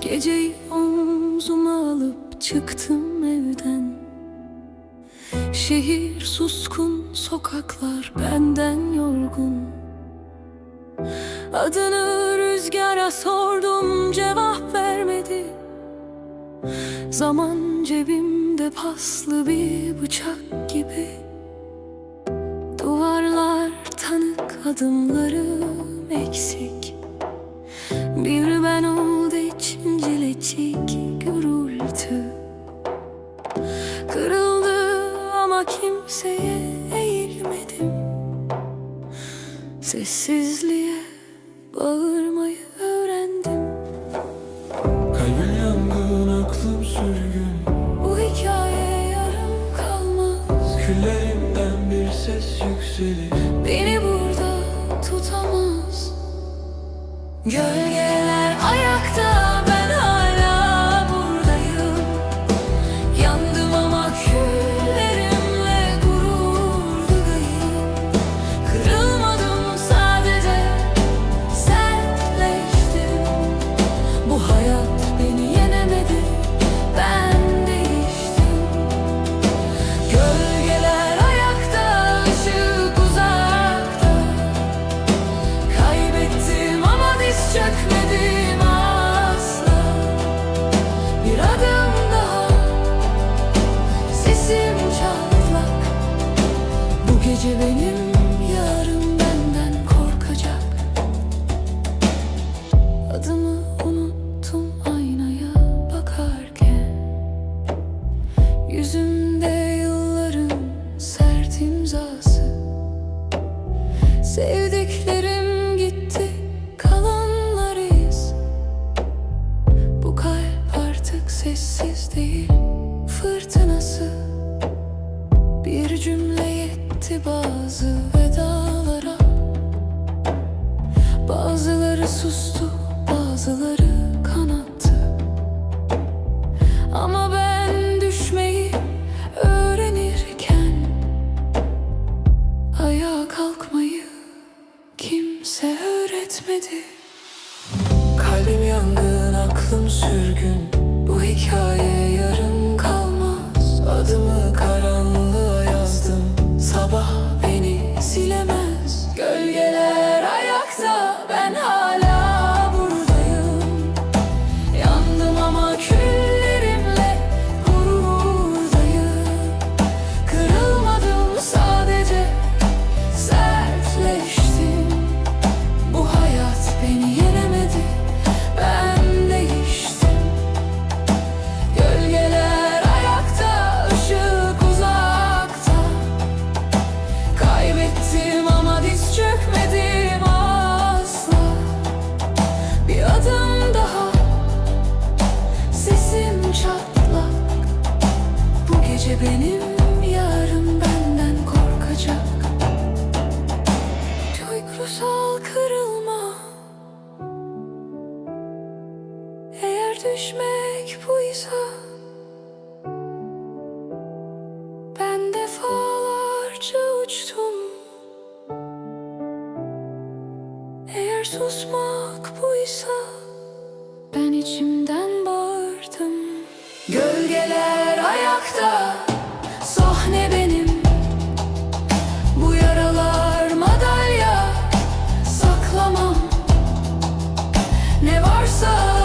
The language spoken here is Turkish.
Geceyi omzuma alıp çıktım evden. Şehir suskun, sokaklar benden yorgun Adını rüzgara sordum, cevap vermedi. Zaman cebimde paslı bir bıçak gibi. Duvarlar tanık, adımlarım eksik. Bir ben oldu içimcilecik gürültü. Kırıldı ama kimseye eğilmedim. Sessizliğe bağırmayı öğrendim. Kalbim yangın aklım sürgün. Bu hikaye yarım kalmaz. Küllerimden bir ses yükselir. Beni burada tutamaz. Gölgeler gece benim yarım benden korkacak. Adımı unuttum aynaya bakarken. Yüzümde yılların sert imzası. Sevdiklerim gitti kalanlar iz. Bu kalp artık sessiz değil yetti bazı Gölgeler ayakta gece benim yarım benden korkacak. Duygusal kırılma. Eğer düşmek buysa Ben defalarca uçtum. Eğer susmak buysa Ben içimden so